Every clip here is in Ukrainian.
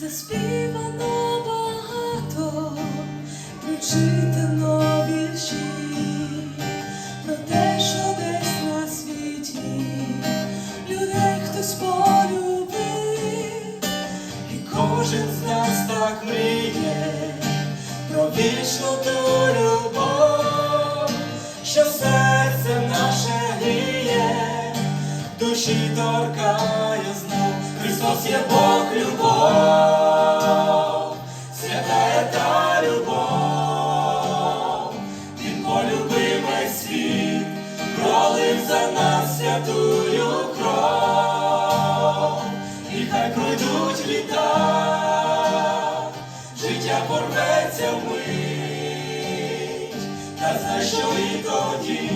заспівано багато, прочитано вірші. Про те, що десь на світі людей хтось полюбив, і кожен з нас так мріє про вічну ту любов, що серце наше гріє, душі торкає святую кров, і хай пройдуть літа, життя порветься вмить, та знай, що і тоді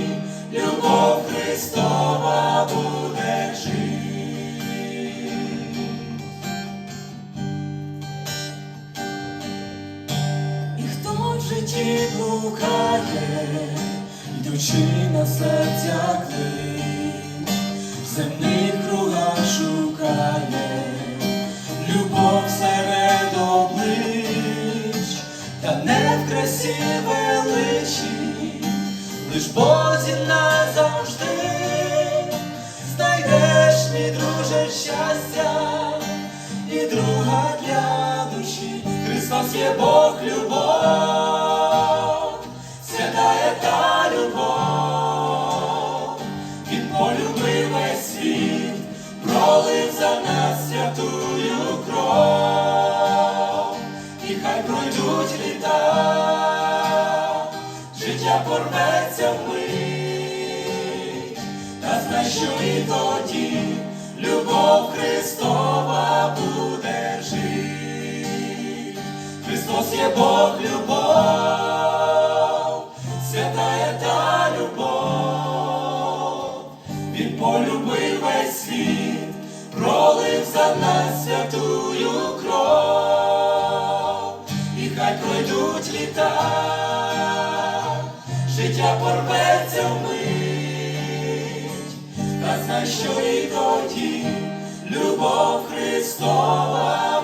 любов Христова буде жити. І хто в житті блукає, йдучи на серця клич, в земних кругах шукає, любов серед облич, та не в красі величі, лиш Бозі назавжди, знайдеш, мій друже, щастя і друга для душі. Христос є Бог любов, за нас святую кров, і хай пройдуть літа, життя порветься вмить, та знай, що і тоді любов Христова буде жити. Христос є Бог любов, святая та любов, Він полюбив весь світ, нас святую кров, і хай пройдуть літа, життя порветься вмить, та знай, що і тоді любов Христова